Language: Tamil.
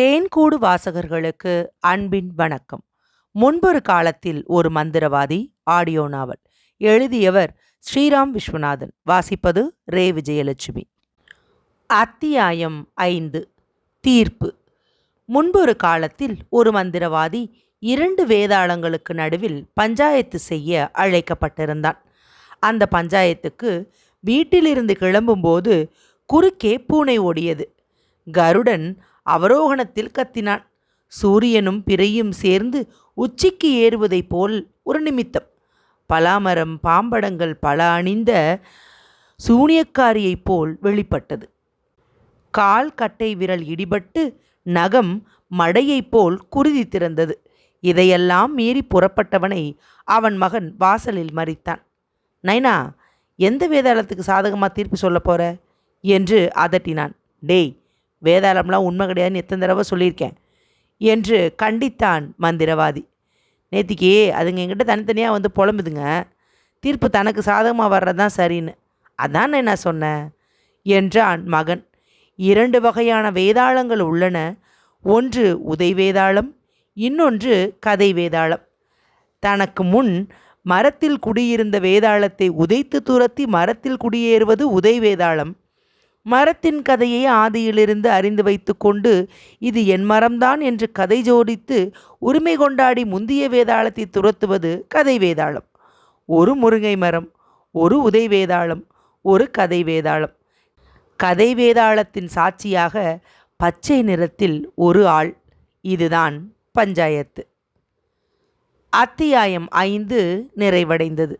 தேன்கூடு வாசகர்களுக்கு அன்பின் வணக்கம். முன்பொரு காலத்தில் ஒரு மந்திரவாதி ஆடியோ நாவல் எழுதியவர் ஸ்ரீராம் விஸ்வநாதன். வாசிப்பது ரே. விஜயலட்சுமி. அத்தியாயம் ஐந்து தீர்ப்பு. முன்பொரு காலத்தில் ஒரு மந்திரவாதி இரண்டு வேதாளங்களுக்கு நடுவில் பஞ்சாயத்து செய்ய அழைக்கப்பட்டிருந்தான். அந்த பஞ்சாயத்துக்கு வீட்டிலிருந்து கிளம்பும்போது குறுக்கே பூனை ஓடியது. கருடன் அவரோகணத்தில் கத்தினான். சூரியனும் பிறையும் சேர்ந்து உச்சிக்கு ஏறுவதைப் போல் ஒரு நிமித்தம். பலாமரம் பாம்படங்கள் பல அணிந்த சூனியக்காரியைப் போல் வெளிப்பட்டது. கால் கட்டை விரல் இடிபட்டு நகம் மடையைப் போல் குருதி திறந்தது. இதையெல்லாம் மீறி புறப்பட்டவனை அவன் மகன் வாசலில் மறித்தான். நைனா எந்த வேதாளத்துக்கு சாதகமாக தீர்ப்பு சொல்ல போற? என்று அதட்டினான். டேய் வேதாளம்லாம் உண்மை கிடையாதுன்னு எத்தனை தடவை சொல்லியிருக்கேன். என்று கண்டித்தான் மந்திரவாதி. நேத்திக்கு அதுங்க என்கிட்ட தனித்தனியாக வந்து புலம்புதுங்க. தீர்ப்பு தனக்கு சாதகமாக வர்றது தான் சரின்னு. அதான் நான் சொன்னேன்? என்றான் மகன். இரண்டு வகையான வேதாளங்கள் உள்ளன. ஒன்று உதை வேதாளம் இன்னொன்று கதை வேதாளம். தனக்கு முன் மரத்தில் குடியிருந்த வேதாளத்தை உதைத்து துரத்தி மரத்தில் குடியேறுவது உதை வேதாளம். மரத்தின் கதையை ஆதியிலிருந்து அறிந்து வைத்துக்கொண்டு இது என் மரம்தான் என்று கதை ஜோடித்து உரிமை கொண்டாடி முந்திய வேதாளத்தை துரத்துவது கதை வேதாளம். ஒரு முருங்கை மரம் ஒரு உதை வேதாளம் ஒரு கதை வேதாளம். கதை வேதாளத்தின் சாட்சியாக பச்சை நிறத்தில் ஒரு ஆள் இதுதான் பஞ்சாயத்து. அத்தியாயம் ஐந்து நிறைவடைந்தது.